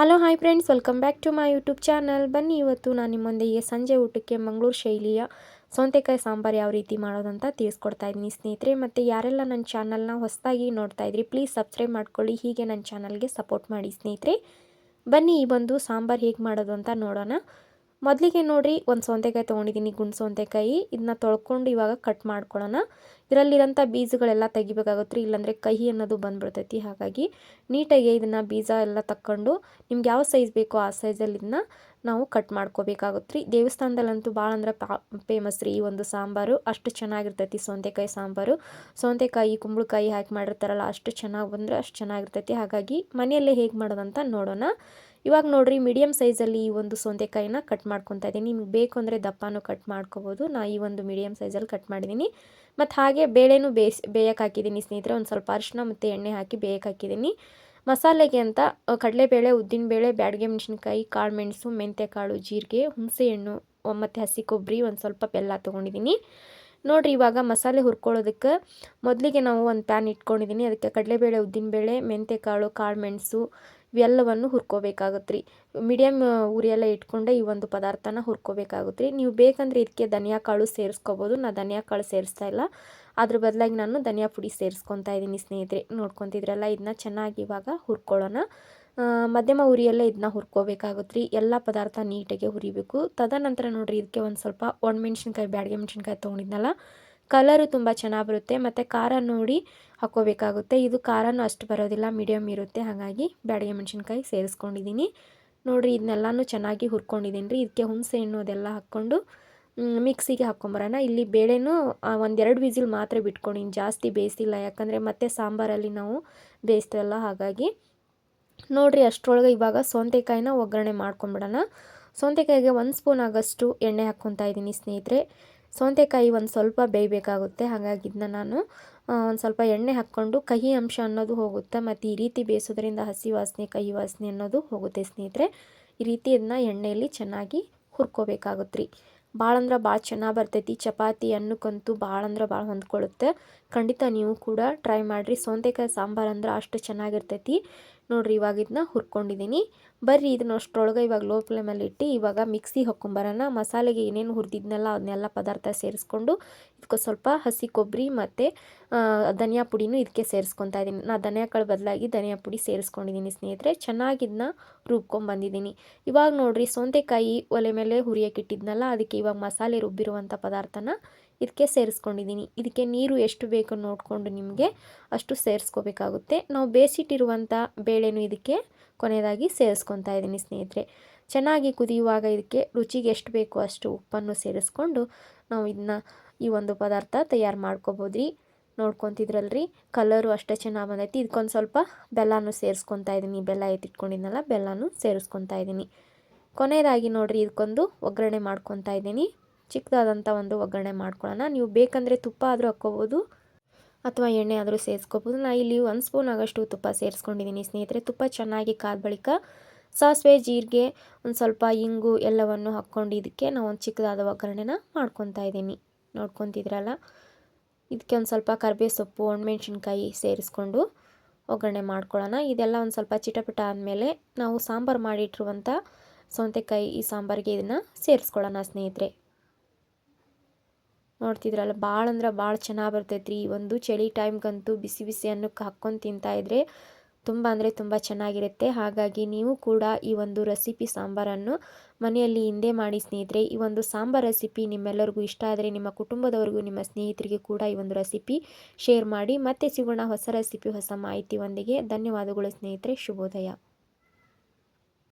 Hello hi friends welcome back to my YouTube channel ಬನ್ನಿ, ಇವತ್ತು ನಾನು ನಿಮ್ಮೊಂದಿಗೆ ಸಂಜೆ ಊಟಕ್ಕೆ ಮಂಗಳೂರು ಶೈಲಿಯ ಸೌಂತೆಕಾಯಿ ಸಾಂಬಾರು ಯಾವ ರೀತಿ ಮಾಡೋದಂತ ತಿಳಿಸ್ಕೊಡ್ತಾ ಇದ್ದೀನಿ. ಸ್ನೇಹಿತರೆ, ಮತ್ತು ಯಾರೆಲ್ಲ ನನ್ನ ಚಾನಲ್ನ ಹೊಸದಾಗಿ ನೋಡ್ತಾ ಇದ್ರಿ ಪ್ಲೀಸ್ ಸಬ್ಸ್ಕ್ರೈಬ್ ಮಾಡ್ಕೊಳ್ಳಿ. ಹೀಗೆ ನನ್ನ ಚಾನಲ್ಗೆ ಸಪೋರ್ಟ್ ಮಾಡಿ ಸ್ನೇಹಿತರೆ. ಬನ್ನಿ, ಈ ಒಂದು ಸಾಂಬಾರು ಹೇಗೆ ಮಾಡೋದು ಅಂತ ನೋಡೋಣ. ಮೊದಲಿಗೆ ನೋಡಿರಿ ಒಂದು ಸೌಂತೆಕಾಯಿ ತೊಗೊಂಡಿದ್ದೀನಿ ಗುಂಡು ಸೌಂತೆಕಾಯಿ. ಇದನ್ನ ತೊಳ್ಕೊಂಡು ಇವಾಗ ಕಟ್ ಮಾಡ್ಕೊಳ್ಳೋಣ ಇದರಲ್ಲಿರೋಂಥ ಬೀಜಗಳೆಲ್ಲ ತೆಗಿಬೇಕಾಗುತ್ತೆ ರೀ ಇಲ್ಲಾಂದರೆ ಕಹಿ ಅನ್ನೋದು ಬಂದ್ಬಿಡ್ತೈತಿ. ಹಾಗಾಗಿ ನೀಟಾಗಿ ಇದನ್ನು ಬೀಜ ಎಲ್ಲ ತಕ್ಕೊಂಡು ನಿಮ್ಗೆ ಯಾವ ಸೈಜ್ ಬೇಕೋ ಆ ಸೈಜಲ್ಲಿ ಇದನ್ನ ನಾವು ಕಟ್ ಮಾಡ್ಕೋಬೇಕಾಗುತ್ತೆ ರೀ ದೇವಸ್ಥಾನದಲ್ಲಂತೂ ಭಾಳ ಅಂದ್ರೆ ಪಾ ಫೇಮಸ್ ರೀ ಈ ಒಂದು ಸಾಂಬಾರು. ಅಷ್ಟು ಚೆನ್ನಾಗಿರ್ತೈತಿ ಸೌಂತೆಕಾಯಿ ಸಾಂಬಾರು. ಸೌಂತೆಕಾಯಿ, ಕುಂಬಳಕಾಯಿ ಹಾಕಿ ಮಾಡಿರ್ತಾರಲ್ಲ, ಅಷ್ಟು ಚೆನ್ನಾಗಿ ಬಂದರೆ ಅಷ್ಟು ಚೆನ್ನಾಗಿರ್ತೈತಿ. ಹಾಗಾಗಿ ಮನೆಯಲ್ಲೇ ಹೇಗೆ ಮಾಡೋದಂತ ನೋಡೋಣ. ಇವಾಗ ನೋಡಿರಿ ಮೀಡಿಯಮ್ ಸೈಜಲ್ಲಿ ಈ ಒಂದು ಸೌಂದೆಕಾಯಿನ ಕಟ್ ಮಾಡ್ಕೊತಾ ಇದ್ದೀನಿ ನಿಮ್ಗೆ ಬೇಕು ಅಂದರೆ ದಪ್ಪನೂ ಕಟ್ ಮಾಡ್ಕೋಬೋದು. ನಾ ಈ ಒಂದು ಮೀಡಿಯಮ್ ಸೈಜಲ್ಲಿ ಕಟ್ ಮಾಡಿದ್ದೀನಿ ಮತ್ತು ಹಾಗೆ ಬೇಳೆನೂ ಬೇಯಿಸಿ ಬೇಯಕ್ಕೆ ಹಾಕಿದ್ದೀನಿ ಸ್ನೇಹಿತರೆ. ಒಂದು ಸ್ವಲ್ಪ ಅರಿಶಿನ ಮತ್ತು ಎಣ್ಣೆ ಹಾಕಿ ಬೇಯಕ್ಕೆ ಹಾಕಿದ್ದೀನಿ ಮಸಾಲೆಗೆ ಅಂತ ಕಡಲೆಬೇಳೆ, ಉದ್ದಿನಬೇಳೆ, ಬ್ಯಾಡಗೆ ಮೆಣಸಿನ್ಕಾಯಿ, ಕಾಳು ಮೆಣಸು ಮೆಂತ್ಯಕಾಳು ಜೀರಿಗೆ, ಹುಣಸೆಹಣ್ಣು ಮತ್ತು ಹಸಿ ಕೊಬ್ಬರಿ, ಒಂದು ಸ್ವಲ್ಪ ಬೆಲ್ಲ ತೊಗೊಂಡಿದ್ದೀನಿ ನೋಡಿರಿ, ಇವಾಗ ಮಸಾಲೆ ಹುರ್ಕೊಳ್ಳೋದಕ್ಕೆ ಮೊದಲಿಗೆ ನಾವು ಒಂದು ಪ್ಯಾನ್ ಇಟ್ಕೊಂಡಿದ್ದೀನಿ ಅದಕ್ಕೆ ಕಡಲೆಬೇಳೆ, ಉದ್ದಿನಬೇಳೆ ಮೆಂತ್ಯಕಾಳು ಕಾಳು ಮೆಣಸು ಇವೆಲ್ಲವನ್ನು ಹುರ್ಕೋಬೇಕಾಗುತ್ತೆ ರೀ ಮೀಡಿಯಮ್ ಉರಿಯೆಲ್ಲ ಇಟ್ಕೊಂಡೆ ಈ ಒಂದು ಪದಾರ್ಥನ ಹುರ್ಕೋಬೇಕಾಗುತ್ತೆ ರೀ ನೀವು ಬೇಕಂದರೆ ಇದಕ್ಕೆ ಧನಿಯಾ ಕಾಳು ಸೇರಿಸ್ಕೋಬೋದು. ನಾ ಧನಿಯಾ ಕಾಳು ಸೇರಿಸ್ತಾ ಇಲ್ಲ. ಅದ್ರ ಬದಲಾಗಿ ನಾನು ಧನಿಯಾ ಪುಡಿ ಸೇರಿಸ್ಕೊತಾ ಇದ್ದೀನಿ ಸ್ನೇಹಿತರೆ. ನೋಡ್ಕೊತಿದ್ರಲ್ಲ ಇದನ್ನ ಚೆನ್ನಾಗಿ ಇವಾಗ ಹುರ್ಕೊಳ್ಳೋಣ. ಮಧ್ಯಮ ಉರಿಯಲ್ಲೇ ಇದನ್ನ ಹುರ್ಕೋಬೇಕಾಗುತ್ತೆ ರೀ ಎಲ್ಲ ಪದಾರ್ಥ ನೀಟಾಗಿ ಹುರಿಬೇಕು. ತದನಂತರ ನೋಡಿರಿ, ಇದಕ್ಕೆ ಒಂದು ಸ್ವಲ್ಪ ಒಣಮೆಣ್ಸಿನ್ಕಾಯಿ, ಬ್ಯಾಡಿಗೆ ಮೆಣಸಿನ್ಕಾಯಿ ತೊಗೊಂಡಿದ್ನಲ್ಲ ಕಲರು ತುಂಬ ಚೆನ್ನಾಗಿ ಬರುತ್ತೆ ಮತ್ತು ಖಾರ ನೋಡಿ ಹಾಕ್ಕೋಬೇಕಾಗುತ್ತೆ ಇದು ಖಾರನೂ ಅಷ್ಟು ಬರೋದಿಲ್ಲ ಮೀಡಿಯಮ್ ಇರುತ್ತೆ ಹಾಗಾಗಿ ಬ್ಯಾಡಿಗೆ ಮೆಣಸಿನ್ಕಾಯಿ ಸೇರಿಸ್ಕೊಂಡಿದ್ದೀನಿ ನೋಡಿರಿ ಇದನ್ನೆಲ್ಲನೂ ಚೆನ್ನಾಗಿ ಹುರ್ಕೊಂಡಿದ್ದೀನಿ ರೀ ಇದಕ್ಕೆ ಹುಣಸೆ ಹಣ್ಣು ಅದೆಲ್ಲ ಹಾಕ್ಕೊಂಡು ಮಿಕ್ಸಿಗೆ ಹಾಕ್ಕೊಂಬರೋಣ ಇಲ್ಲಿ ಬೇಳೆನೂ ಒಂದೆರಡು ವಿಸಿಲ್ ಮಾತ್ರ ಬಿಟ್ಕೊಂಡಿನಿ ಜಾಸ್ತಿ ಬೇಯಿಸಿಲ್ಲ ಯಾಕಂದರೆ ಮತ್ತೆ ಸಾಂಬಾರಲ್ಲಿ ನಾವು ಬೇಯಿಸ್ತೇವಲ್ಲ ಹಾಗಾಗಿ ನೋಡಿರಿ ಅಷ್ಟರೊಳಗೆ ಇವಾಗ ಸೌಂತೆಕಾಯಿನ ಒಗ್ಗರಣೆ ಮಾಡ್ಕೊಂಬಿಡೋಣ ಸೌಂತೆಕಾಯಿಗೆ ಒಂದು ಸ್ಪೂನ್ ಆಗೋಷ್ಟು ಎಣ್ಣೆ ಹಾಕ್ಕೊತಾ ಇದ್ದೀನಿ ಸ್ನೇಹಿತರೆ ಸೌಂತೆಕಾಯಿ ಒಂದು ಸ್ವಲ್ಪ ಬೇಯಬೇಕಾಗುತ್ತೆ. ಹಾಗಾಗಿ ಇದನ್ನ ನಾನು ಒಂದು ಸ್ವಲ್ಪ ಎಣ್ಣೆ ಹಾಕ್ಕೊಂಡು ಕಹಿ ಅಂಶ ಅನ್ನೋದು ಹೋಗುತ್ತೆ. ಮತ್ತು ಈ ರೀತಿ ಬೇಯಿಸೋದ್ರಿಂದ ಹಸಿ ವಾಸನೆ, ಕಹಿ ವಾಸನೆ ಅನ್ನೋದು ಹೋಗುತ್ತೆ ಸ್ನೇಹಿತರೆ. ಈ ರೀತಿ ಇದನ್ನ ಎಣ್ಣೆಯಲ್ಲಿ ಚೆನ್ನಾಗಿ ಹುರ್ಕೋಬೇಕಾಗುತ್ತೆ ರೀ ಭಾಳ ಅಂದ್ರೆ ಭಾಳ ಚೆನ್ನಾಗಿ ಬರ್ತೈತಿ. ಚಪಾತಿ ಅನ್ನಕ್ಕಂತೂ ಭಾಳ ಅಂದ್ರೆ ಭಾಳ ಹೊಂದ್ಕೊಳ್ಳುತ್ತೆ ಖಂಡಿತ ನೀವು ಕೂಡ ಟ್ರೈ ಮಾಡಿರಿ. ಸೌಂತೆಕಾಯಿ ಸಾಂಬಾರು ಅಂದ್ರೆ ಅಷ್ಟು ಚೆನ್ನಾಗಿರ್ತೈತಿ. ನೋಡಿರಿ ಇವಾಗ ಇದನ್ನ ಹುರ್ಕೊಂಡಿದ್ದೀನಿ ಬರ್ರಿ ಇದನ್ನ ಅಷ್ಟರೊಳಗೆ ಇವಾಗ ಲೋ ಫ್ಲೇಮಲ್ಲಿ ಇಟ್ಟು ಇವಾಗ ಮಿಕ್ಸಿ ಹಾಕ್ಕೊಂಬರೋಣ. ಮಸಾಲೆಗೆ ಏನೇನು ಹುರಿದಿದ್ನೆಲ್ಲ ಅದನ್ನೆಲ್ಲ ಪದಾರ್ಥ ಸೇರಿಸ್ಕೊಂಡು ಇದಕ್ಕೆ ಸ್ವಲ್ಪ ಹಸಿ ಕೊಬ್ಬರಿ ಮತ್ತು ಧನಿಯಾ ಪುಡಿನೂ ಇದಕ್ಕೆ ಸೇರಿಸ್ಕೊತಾ ಇದ್ದೀನಿ ನಾನು ಧನಿಯಾಕಳು ಬದಲಾಗಿ ಧನಿಯಾ ಪುಡಿ ಸೇರಿಸ್ಕೊಂಡಿದ್ದೀನಿ ಸ್ನೇಹಿತರೆ. ಚೆನ್ನಾಗಿ ಇದನ್ನ ರುಬ್ಕೊಂಬಂದಿದ್ದೀನಿ ಇವಾಗ ನೋಡಿರಿ ಸೌಂತೆಕಾಯಿ ಒಲೆ ಮೇಲೆ ಹುರಿಯೋಕ್ಕಿಟ್ಟಿದ್ನಲ್ಲ ಅದಕ್ಕೆ ಇವಾಗ ಮಸಾಲೆ ರುಬ್ಬಿರುವಂಥ ಪದಾರ್ಥನ ಇದಕ್ಕೆ ಸೇರಿಸ್ಕೊಂಡಿದ್ದೀನಿ. ಇದಕ್ಕೆ ನೀರು ಎಷ್ಟು ಬೇಕು ನೋಡಿಕೊಂಡು ನಿಮಗೆ ಅಷ್ಟು ಸೇರಿಸ್ಕೋಬೇಕಾಗುತ್ತೆ. ನಾವು ಬೇಯಿಸಿಟ್ಟಿರುವಂಥ ಬೇಳೆನೂ ಇದಕ್ಕೆ ಕೊನೆಯದಾಗಿ ಸೇರಿಸ್ಕೊತಾ ಇದ್ದೀನಿ ಸ್ನೇಹಿತರೆ. ಚೆನ್ನಾಗಿ ಕುದಿಯುವಾಗ ಇದಕ್ಕೆ ರುಚಿಗೆ ಎಷ್ಟು ಬೇಕೋ ಅಷ್ಟು ಉಪ್ಪನ್ನು ಸೇರಿಸ್ಕೊಂಡು ನಾವು ಇದನ್ನ ಈ ಒಂದು ಪದಾರ್ಥ ತಯಾರು ಮಾಡ್ಕೋಬೋದ್ರಿ. ನೋಡ್ಕೊತಿದ್ರಲ್ರಿ? ಕಲರು ಅಷ್ಟೇ ಚೆನ್ನಾಗಿ ಬಂದೈತಿ. ಇದಕ್ಕೊಂದು ಸ್ವಲ್ಪ ಬೆಲ್ಲನೂ ಸೇರಿಸ್ಕೊತಾ ಇದ್ದೀನಿ. ಬೆಲ್ಲ ಎತ್ತಿಟ್ಕೊಂಡಿದ್ನಲ್ಲ, ಬೆಲ್ಲನೂ ಸೇರಿಸ್ಕೊತಾ ಇದ್ದೀನಿ. ಕೊನೆಯದಾಗಿ ನೋಡಿರಿ, ಇದಕ್ಕೊಂದು ಒಗ್ಗರಣೆ ಮಾಡ್ಕೊತಾ ಇದ್ದೀನಿ. ಚಿಕ್ಕದಾದಂಥ ಒಂದು ಒಗ್ಗರಣೆ ಮಾಡ್ಕೊಳ್ಳೋಣ. ನೀವು ಬೇಕಂದರೆ ತುಪ್ಪ ಆದರೂ ಹಾಕ್ಕೋಬೋದು ಅಥವಾ ಎಣ್ಣೆ ಆದರೂ ಸೇರಿಸ್ಕೋಬೋದು. ನಾನು ಇಲ್ಲಿ ಒಂದು ಸ್ಪೂನ್ ಆಗೋಷ್ಟು ತುಪ್ಪ ಸೇರಿಸ್ಕೊಂಡಿದ್ದೀನಿ ಸ್ನೇಹಿತರೆ. ತುಪ್ಪ ಚೆನ್ನಾಗಿ ಕಾದ ಬಳಿಕ ಸಾಸಿವೆ, ಜೀರಿಗೆ, ಒಂದು ಸ್ವಲ್ಪ ಇಂಗು ಎಲ್ಲವನ್ನು ಹಾಕ್ಕೊಂಡು ಇದಕ್ಕೆ ನಾವು ಒಂದು ಚಿಕ್ಕದಾದ ಒಗ್ಗರಣೆನ ಮಾಡ್ಕೊತಾ ಇದ್ದೀನಿ. ನೋಡ್ಕೊತಿದ್ರಲ್ಲ ಇದಕ್ಕೆ ಒಂದು ಸ್ವಲ್ಪ ಕರಿಬೇವು ಸೊಪ್ಪು ಒಣಮೆಣ್ಸಿನ್ಕಾಯಿ ಸೇರಿಸ್ಕೊಂಡು ಒಗ್ಗರಣೆ ಮಾಡ್ಕೊಳ್ಳೋಣ. ಇದೆಲ್ಲ ಒಂದು ಸ್ವಲ್ಪ ಚಿಟಪಟ ಆದಮೇಲೆ ನಾವು ಸಾಂಬಾರು ಮಾಡಿಟ್ಟಿರುವಂಥ ಸೌತೆಕಾಯಿ ಈ ಸಾಂಬಾರಿಗೆ ಇದನ್ನು ಸೇರಿಸ್ಕೊಳ್ಳೋಣ ಸ್ನೇಹಿತರೆ. ನೋಡ್ತಿದ್ರಲ್ಲ ಭಾಳ ಅಂದ್ರೆ ಭಾಳ ಚೆನ್ನಾಗಿ ಬರ್ತೈತೆ ರೀ ಒಂದು ಚಳಿ ಟೈಮ್ಗಂತೂ ಬಿಸಿ ಬಿಸಿ ಅನ್ನಕ್ಕೆ ಹಾಕ್ಕೊಂಡು ತಿಂತಾಯಿದ್ರೆ ತುಂಬ ಅಂದರೆ ತುಂಬ ಚೆನ್ನಾಗಿರುತ್ತೆ. ಹಾಗಾಗಿ ನೀವು ಕೂಡ ಈ ಒಂದು ರೆಸಿಪಿ ಸಾಂಬಾರನ್ನು ಮನೆಯಲ್ಲಿ ಹಿಂದೆ ಮಾಡಿ ಸ್ನೇಹಿತರೆ, ಈ ಒಂದು ಸಾಂಬಾರ್ ರೆಸಿಪಿ ನಿಮ್ಮೆಲ್ಲರಿಗೂ ಇಷ್ಟ ಆದರೆ ನಿಮ್ಮ ಕುಟುಂಬದವರಿಗೂ, ನಿಮ್ಮ ಸ್ನೇಹಿತರಿಗೆ ಕೂಡ ಈ ಒಂದು ರೆಸಿಪಿ ಶೇರ್ ಮಾಡಿ. ಮತ್ತೆ ಸಿಗೋಣ ಹೊಸ ರೆಸಿಪಿ, ಹೊಸ ಮಾಹಿತಿಯೊಂದಿಗೆ ಧನ್ಯವಾದಗಳು ಸ್ನೇಹಿತರೆ. ಶುಭೋದಯ.